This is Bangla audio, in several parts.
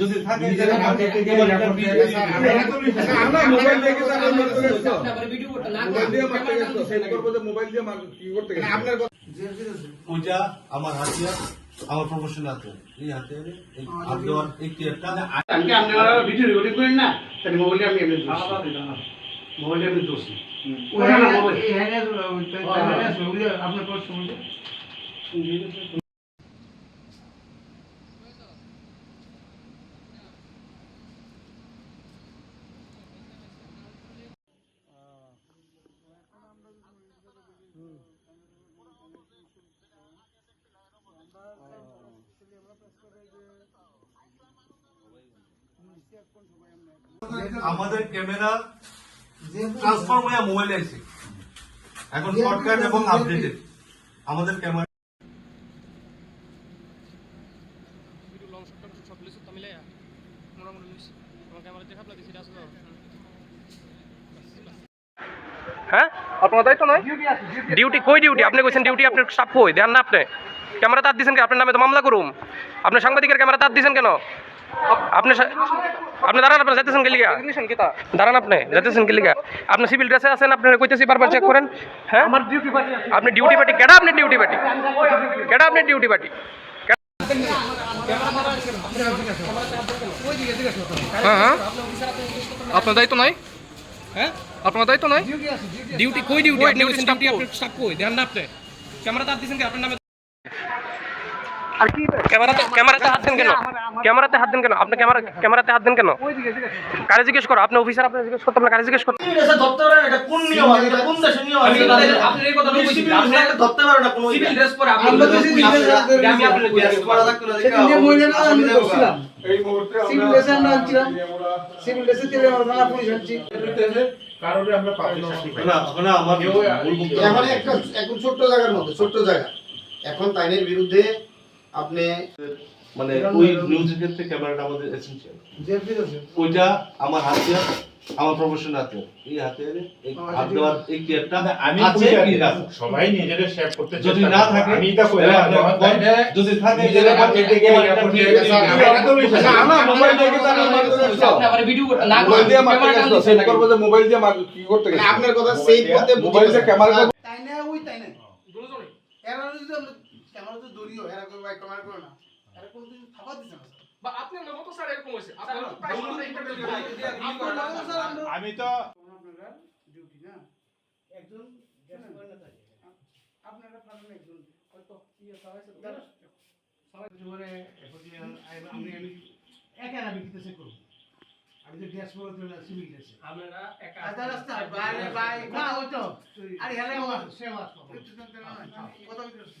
যদি থাকে আমরা মোবাইল মোবাইল মোবাইল? আপনার পূজা হাতিয়ার আমার প্রফেশন আছে এই হাতিয়ারে হাত দেওয়ার একটি একটা আমি আপনারা ভিডিও রেকর্ডিং করেন না তাহলে মোবাইলটা আমি এমনি দোষী আমি দোষী ওরা আমাদের ক্যামেরা ট্রান্সফর্ম হয়ে মোবাইলে আছে এখন শর্টকাট এবং আপডেটেড আমাদের ক্যামেরা হ্যাঁ? আপনার দায়িত্ব নয়? ডিউটি কই ডিউটি আপনি কইছেন ডিউটি আপনার স্টাফ কই? দেন না আপনি। ক্যামেরা তার দিছেন কেন আপনার নামে তো মামলা করুম। আপনি সাংবাদিকের ক্যামেরা তার দিছেন কেন? আপনি আপনি দাঁড়ান আপনি যাইতেছেন কি লিগা? দাঁড়ান আপনি যাইতেছেন কি লিগা? আপনি সিভিল ড্রেসে আছেন আপনি কইতেছি বারবার চেক করেন। হ্যাঁ? আমার ডিউটি পার্টি আপনি ডিউটি পার্টি কেডা আপনি ডিউটি পার্টি কেডা আপনি ডিউটি পার্টি হ্যাঁ হ্যাঁ। আপনার দায়িত্ব নয় হ্যাঁ? আপনার দায়িত্ব নয়? ডিউটি কই ডিউটি আপনি ডিউটি স্টাফ কই? দেন না আপনি। ক্যামেরা তার দিছেন কি? আপনার নামে আর কি ক্যামেরাতে ক্যামেরাতে হাত দেন কেন? ক্যামেরাতে হাত দেন কেন? আপনি ক্যামেরা ক্যামেরাতে হাত দেন কেন? কারে জিজ্ঞেস করো? আপনি অফিসার আপনি জিজ্ঞেস করতে আপনি কারে জিজ্ঞেস করতে আপনি এই কথা বলছি। আপনি ধরতে পারবেন না কোনো সিভিল ড্রেস পরে আপনি আমরা তো civil dress আছে। আমি আপনাকে সেদিন আমি করছিলাম। এই মুহূর্তে সিভিল ড্রেসে আমরা আনছিলাম। সিভিল ড্রেসে তেলে আমরা থানা পুলিশ আনছি। কারণে আমরা পাচ্ছি না। না আমার এখন একটা এখন ছোট্ট জায়গার মধ্যে ছোট্ট জায়গা। এখন তাইনের বিরুদ্ধে আপনি মানে ওই নিউজের ক্ষেত্রে ক্যামেরাটা আমাদের আছে। ওইটা আমার হাতিয়ার আমার প্রফেশন আছে এই এই হাত দেওয়ার একটি একটা আমি আছে কি সবাই নিজেদের শেয়ার করতে যদি না থাকে আমি তা তাইলে যদি থাকে নিজেরা কাউকে থেকে আমার দিয়ে আমরা তো না। মোবাইল দিয়ে কি তারা আপনি ভিডিও করতে না মোবাইল দিয়ে ক্যামেরা? দিছেন সেট করব যে মোবাইল দিয়ে মার- কি করতে গেছো? আপনার কথা সেই পথে মোবাইল দিয়ে ক্যামেরা করব। তাইনে ওই তাইনে এরা যদি আমরা ক্যামেরা তো দড়িও এরা করে ভাই ক্যামেরা করে না। এরা কোনদিন থাবা দিছে না বা আপনার মতো স্যার এরকম হইছে আপনার তো প্রায় আপনার নামও স্যার আমি তো আপনারা ডিউটি না? একজন আপনারা পারেন একজন। হয়তো কি আছে। সবাই জীবনে আমি আমি একা আমি কিতে করব আমি তো গ্যাস পরে তো সিভিল গেছে আপনারা একা আচ্ছা রাস্তা বাইরে বাই না ওই তো। আরে হেলে সে মাছ কথা বলতে স্যার তো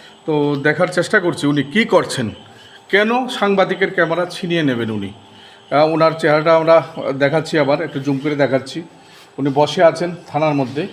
তো দেখার চেষ্টা করছি উনি কি করছেন। কেন সাংবাদিকের ক্যামেরা ছিনিয়ে নেবেন উনি? ওনার চেহারাটা আমরা দেখাচ্ছি আবার, একটু জুম করে দেখাচ্ছি। উনি বসে আছেন থানার মধ্যে।